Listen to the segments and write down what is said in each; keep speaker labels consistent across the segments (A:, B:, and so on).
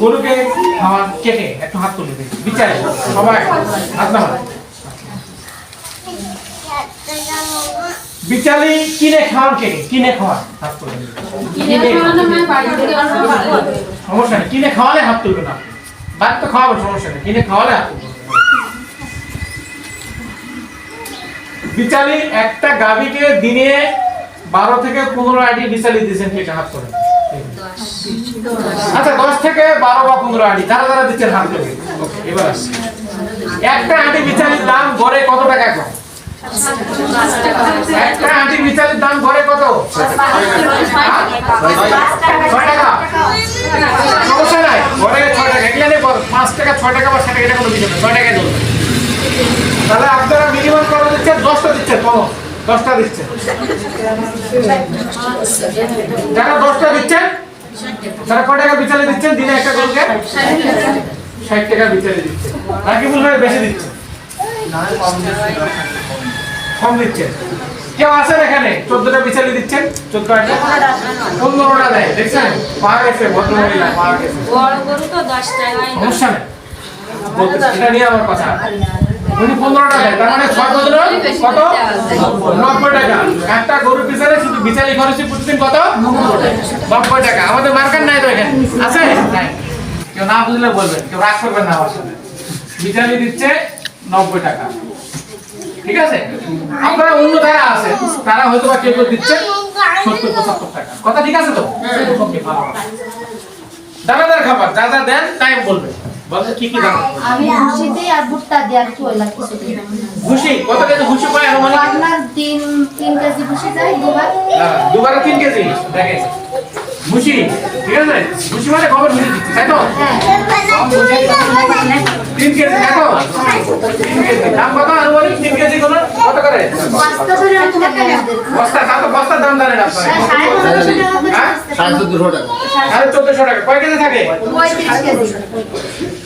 A: গরুকে খাওয়ার কেটে একটু হাত তুলে দিন বিচারে সবাই হাত নামান বিচালি কিনে খাওয়ার কে? কিনে খাওয়ার হাত তুলে সমস্যা নেই কিনে খাওয়ালে হাত তুলবে না। বাদ তো খাওয়াবো সমস্যা নেই কিনে খাওয়ালে হাত তুলবে বিচালি একটা গাভীকে দিনে বারো থেকে পনেরো আইডি বিচালি দিয়েছেন সেটা হাত করে আচ্ছা দশ থেকে বারো বা পনেরো আইডি যারা যারা দিচ্ছেন হাত ওকে এবার আসছি একটা আটি বিচালির দাম গড়ে কত টাকা এখন? একটা আটি দাম গড়ে কত? টাকা। সমস্যা নাই, গড়ে ছয় টাকা। এগুলো বল- পাঁচ টাকা, ছয় টাকা বা টাকা এটা ছয় চলবে তাহলে আপনারা মিনিমাম কত দিচ্ছেন? দশটা দিচ্ছেন দশটা দিচ্ছেন। যারা দশটা দিচ্ছেন তারা কয় টাকা বিচারে দিচ্ছেন? দিনে একটা গরুকে? ষাট টাকা বিচারে নাকি মনে হয় বেশি দিচ্ছেন। কম দিচ্ছেন। কেউ আছেন এখানে? চোদ্দটা বিচারে দিচ্ছেন? চোদ্দ পনেরোটা দেয়। দেখছেন? পাওয়া গেছে ভদ্রমহিলা পাওয়া। সমস্যা নেই। এটা নিয়ে আমার কথা। উনি দেয় তার মানে ছয় পনেরো কত? নব্বই টাকা। একটা গরুর পিছনে শুধু বিচারি খরচ প্রতিদিন কত? নব্বই টাকা। আমাদের মার্কেট নাই তো এখানে। আছে? নাই। কেউ না বুঝলে বলবেন কেউ রাগ করবেন না আমার সাথে। বিচারি দিচ্ছে নব্বই টাকা। ঠিক আছে? আপনারা অন্য যারা আছে তারা হয়তো বা কেউ কেউ দিচ্ছে সত্তর পঁচাত্তর টাকা। কথা ঠিক আছে তো? ভালো দানাদার খাবার যা যা দেন তাই বলবেন বলতে কি কি দাম
B: আমি দিই আর ভুট্টা দিই আর কি ওইলা কিছু দিই না।
A: ভুসি কত কেজি ভুসি পায় আনুমানিক
B: আপনার তিন তিন কেজি ভুসি যায় দুবার।
A: হ্যাঁ, দুবারে তিন কেজি। দেখেন। ভুসি ঠিক আছে? ভুসি মানে খবর ভুসি দিচ্ছি তাই তো?
B: হ্যাঁ।
A: তিন কেজি দেখো তিন কেজি দাম কত আনুমানিক তিন কেজি গুলো কত করে
B: বস্তা
A: তা তো বস্তার দাম জানেন আপনারা।
B: সাড়ে পনেরোশো টাকা করে
A: হ্যাঁ?
B: বস্তা।
C: সাড়ে চোদ্দশো টাকা।
A: সাড়ে চোদ্দশো টাকা। কয় কেজি থাকে?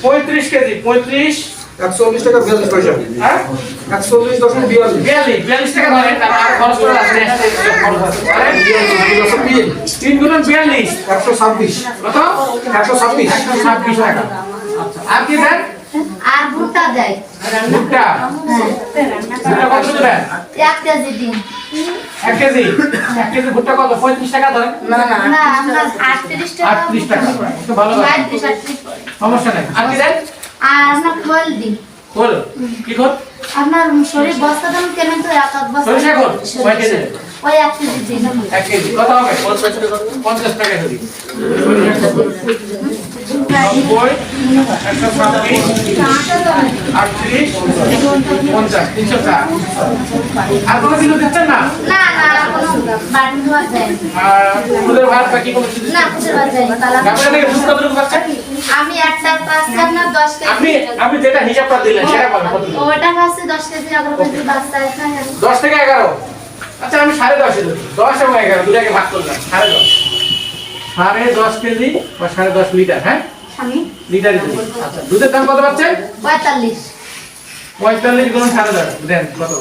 B: পঁয়ত্রিশ কেজি।
A: পঁয়ত্রিশ
D: একচল্লিশ টাকা বিয়াল্লিশ পয়সা।
A: হ্যাঁ?
D: একচল্লিশ দশমিক বিয়াল্লিশ।
A: বিয়াল্লিশ বিয়াল্লিশ টাকা ধরেন আর খরচ করে আছে extra খরচ আছে ধরেন?
D: একশো তিন
A: তিন গুণ বিয়াল্লিশ।
D: একশো ছাব্বিশ।
A: কত?
D: একশো ছাব্বিশ।
A: একশো ছাব্বিশ টাকা। আর কি দেন?
B: আর ভুট্টা দেয়।
A: ভুট্টা?
B: হ্যাঁ। এক কেজি দিন।
A: এক কেজি? এক কেজি ভুট্টা কত? পঁয়ত্রিশ টাকা ধরেন
B: না আপনার আটত্রিশ টাকা।
A: আটত্রিশ টাকা ভালো লাগে।
B: পঁয়ত্রিশ আটত্রিশ। পড়ে।
A: সমস্যা নেই। আর কি দেন?
B: আর আপনার খোল দিন।
A: কি কর
B: আপনার শরীর বস্তা দাম কেনেন তো এক এক বস্তা
A: সরিষা খোল? কয় কেজি?
B: ওই এক কেজি দিন।
A: এক কেজি। কত হবে? পঞ্চাশ টাকা কেজি পঞ্চাশ তিনশো না
B: আমি
A: যেটা হিসাবটা দিলেন সেটা
B: দশ
A: থেকে এগারো আচ্ছা আমি সাড়ে দশে দশ এবং এগারো দুটাকে ভাগ করলাম সাড়ে দশ সাড়ে দশ কেজি বা সাড়ে দশ লিটার হ্যাঁ
B: আমি
A: লিটারে আচ্ছা দুধের দাম কত পাচ্ছেন
B: পঁয়তাল্লিশ।
A: পঁয়তাল্লিশ গুণ সাড়ে দেন কত?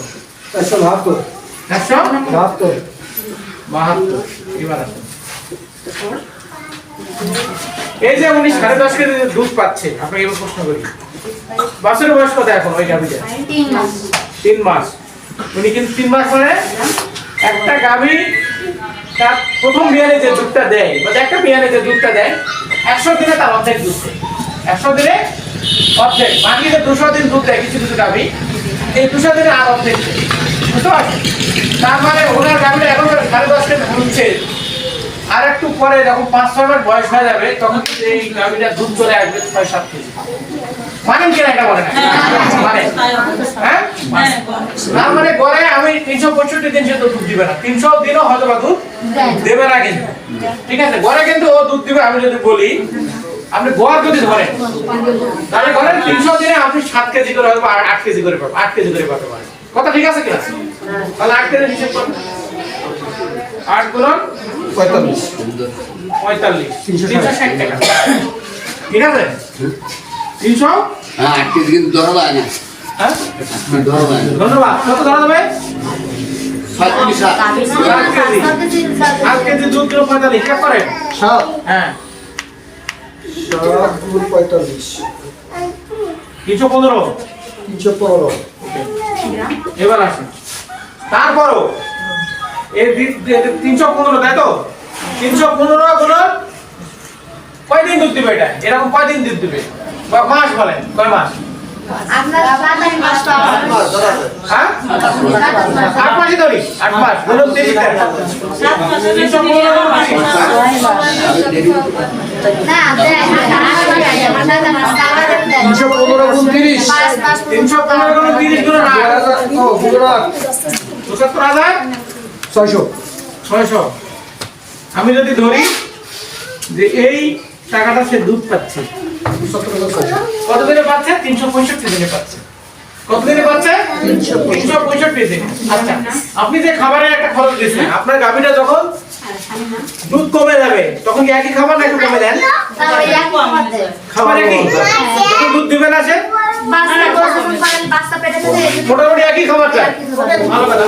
D: একশো বাহাত্তর।
A: একশো?
D: বাহাত্তর।
A: বাহাত্তর। এবার আসুন। এই যে উনি সাড়ে দশ কেজি দুধ পাচ্ছে আপনাকে এবার প্রশ্ন করি। বাসের বয়স কত এখন ওই গাভীটা?
B: তিন মাস।
A: তিন মাস। উনি কিন্তু তিন মাস মানে একটা গাভী তার প্রথম বিয়ানে যে দুধটা দেয়, বা একটা বিয়ানে যে দুধটা দেয়, একশো দিনে তার অর্ধেক দুধ দেয়। একশো দিনে অর্ধেক, বাকি যে দুশো দিন দুধ দেয়, কিছু কিছু গাভী এই দুশো দিনে আর অর্ধেক বুঝতে পারছেন? তার মানে ওনার গাভীটা এখন সাড়ে দশ কেজি ঘুরছে আর একটু পরে যখন পাঁচ ছয় মাস বয়স হয়ে যাবে, তখন এই গাভীটা দুধ চলে আসবে ছয় সাত কেজি। মানেন কিনা এটা বলেন মানে? হ্যাঁ? না মানে? গড়ে আমি তিনশো পঁয়ষট্টি দিন সে তো দুধ দিবে না। তিনশো দিনও হয়তো বা দুধ দেবে না কিন্তু। ঠিক আছে? গড়ে কিন্তু ও দুধ দিবে আমি যদি বলি আপনি গড় যদি ধরেন তাহলে ধরেন তিনশো দিনে আপনি সাত কেজি করে হয়তো আট কেজি করে পাবেন আট কেজি করে পাতে পারেন কথা ঠিক আছে কিনা তাহলে আট কেজি হিসেব করুন। আট গুণন
D: পঁয়তাল্লিশ।
A: পঁয়তাল্লিশ। তিনশো ষাট টাকা। ঠিক আছে? তিনশো?
C: হ্যাঁ কেজি কিন্তু ধরা যায় না।
A: হ্যাঁ? ধন্যবাদ। কত ধরা যাবে হ্যাঁ। তিনশো পনেরো।
D: তিনশো পনেরো।
A: এবার আসেন। তারপরও এই তিনশো পনেরো তাই তো? তিনশো পনেরো গুলো কয়দিন দুধ দিবে এটা? এরকম কয়দিন দুধ দিবে? মাস বলেন? কয় মাস?
B: আট।
A: হ্যাঁ?
B: আট
A: ধরি আট মাস ধরুন তিরিশ তিনশো পনেরো গুণ তিরিশ।
D: তিনশো পনেরো গুণ তিরিশ
A: গুণ পঁচাত্তর হাজার?
D: ছয়শো।
A: ছয়শো। আমি যদি ধরি যে এই টাকাটা সে দুধ পাচ্ছে। কত দিনে পাচ্ছে? তিনশো পঁয়ষট্টি দিনে পাচ্ছে। কত দিনে পাচ্ছে? তিনশো পঁয়ষট্টি। দিনে। আচ্ছা আপনি যে খাবারের একটা খরচ দিচ্ছেন আপনার গাভীটা যখন দুধ কমে যাবে তখন কি একই খাবার না একটু কমে দেন?
B: খাবার
A: একই? তখন দুধ দিবে না সে
B: বাচ্চা। করে যখন পারেন, বাচ্চা পেটে থেকে এই যে
A: মোটামুটি একই খাবার চাই ভালো কথা।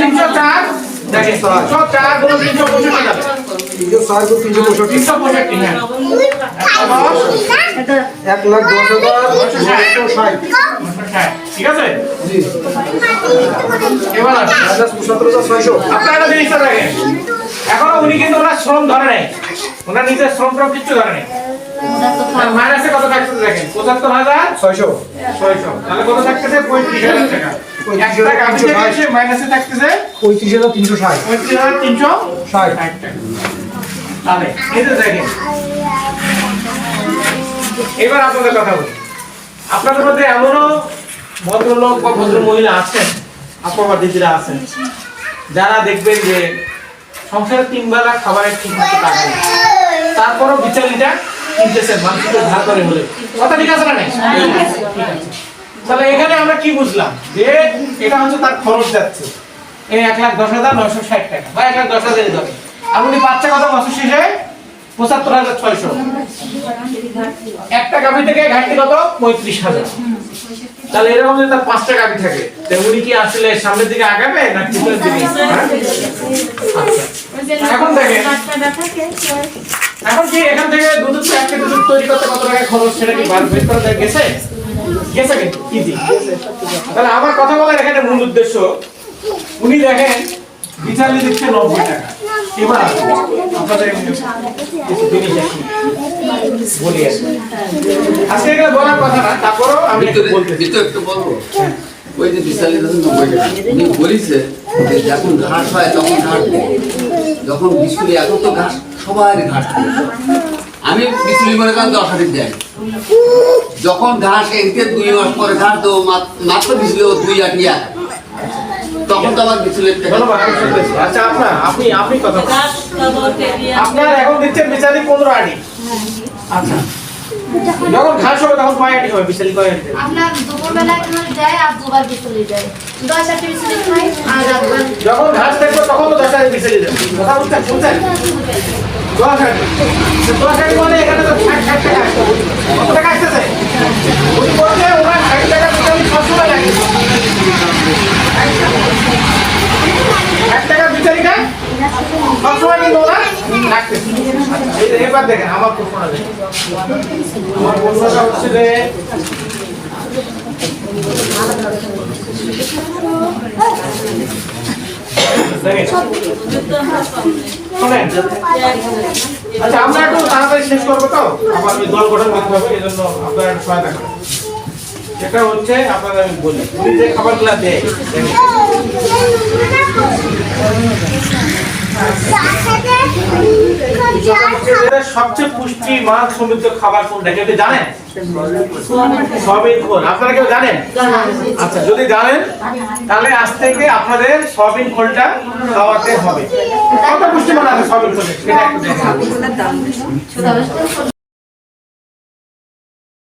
A: তিনশো চার? দেখেন তিনশো পঁয়ষট্টি
D: তিনশো পঁয়ষট্টি।
A: হ্যাঁ।
D: এক লাখ দশ হাজার
A: ঠিক আছে?
D: জি।
A: এবার।
D: হাজার ছয়শো।
A: আপনারা জিনিসটা দেখেন এখনও উনি কিন্তু ওনার শ্রম ধরে নাই। ওনার নিজের শ্রম ট্রম কিচ্ছু ধরে নাই। মাইনাসে কত থাকতেছে দেখেন? পঁচাত্তর হাজার
D: ছয়শো।
A: ছয়শো। তাহলে কত থাকতেছে? পঁয়ত্রিশ হাজার টাকা।
D: পঁয়ত্রিশ হাজার তিনশো ষাট। পঁয়ত্রিশ হাজার তিনশো ষাট
A: টাকা। তাহলে এই যে দেখেন এবার আপনাদের কথা বলি। আপনাদের মধ্যে এমনও ভদ্রলোক বা ভদ্র মহিলা আছেন আপনার দিদিরা আছেন যারা দেখবেন যে সংসারে তিন বেলা খাবারের ঠিক মতো টাকা। তারপরও বিচারিটা কিনতেছেন মানুষকে ধার করে হলে। কথা ঠিক আছে না নেই? তাহলে এখানে আমরা কি বুঝলাম? যে এটা হচ্ছে তার খরচ যাচ্ছে। এই এক লাখ দশ হাজার নয়শো ষাট টাকা বা এক লাখ দশ হাজার উনি পাচ্ছে কত বছর শেষে পঁচাত্তর হাজার ছয়শো। একটা গাভি থেকে ঘাটতি কত? পঁয়ত্রিশ হাজার। তাহলে এরকম যদি তার পাঁচটা গাভি থাকে উনি কি আসলে সামনের দিকে আগাবে না পিছনের দিকে? হ্যাঁ? আচ্ছা। এখন দেখেন। এখন কি এখান থেকে দুধ তো এক কেজি দুধ তৈরি করতে কত টাকা খরচ সেটা কি বার বের করা গেছে? গেছে কিন্তু তাহলে আমার কথা বলার এখানে মূল উদ্দেশ্য, উনি দেখেন বিচারলি দিচ্ছে নব্বই টাকা। এবার আপনাদের কিছু জিনিস বলি আজকে বলার কথা না তারপরেও আমি একটু বলতে
C: একটু বলব। ওই যে বিশাল নব্বই টাকা। উনি বলেছে যে যখন ঘাস হয় তখন ঘাস যখন বিশুলি এখন তো ঘাস সবাই ঘাস আমি বিশুলি মনে করেন দশ হাজার দেয়। যখন ঘাস এদিকে দুই মাস পরে ঘাস দেবো মাত্র বিশুলি ও দুই আটিয়া। তখন তো আমার টাকা
A: শুনতেছি আচ্ছা আপনার আপনি আপনি কথা আপনার এখন দিচ্ছেন বিচারি পনেরো আটি আচ্ছা। যখন ঘাস হবে তখন কয় আটি হবে? বিচারি কয় আটি
B: আপনার দুপুরবেলা একটু দেয় আর দুবার বিচুলি দেয় দশ আটটি বিচুলি খাই আর একবার
A: যখন ঘাস দেখব তখন তো দশ আটি বিচারি দেবে কথা বুঝছেন? শুনছেন দশ আটি দশ আটি মানে এখানে তো ষাট ষাট টাকা আসছে কত টাকা আসতেছে? উনি বলছে ওনার ষাট টাকা বিচারি সবসময় লাগে এবার দেখেন, আমার আচ্ছা আমরা একটু তাড়াতাড়ি শেষ করব তো? আমার দল গঠন করতে হবে, এই জন্য আপনারা একটু সহায়তা করেন সেটা হচ্ছে আপনাদের আমি বলি, উনি যে খাবারগুলো সবচেয়ে পুষ্টি মান সমৃদ্ধ খাবার কোনটা, কেউ জানেন? সয়াবিন খোল, আপনারা কেউ জানেন? আচ্ছা যদি জানেন, তাহলে আজ থেকে আপনাদের সয়াবিন খোলটা খাওয়াতে হবে। কত পুষ্টিমান আছে সয়াবিন খোলে? সেটা একটু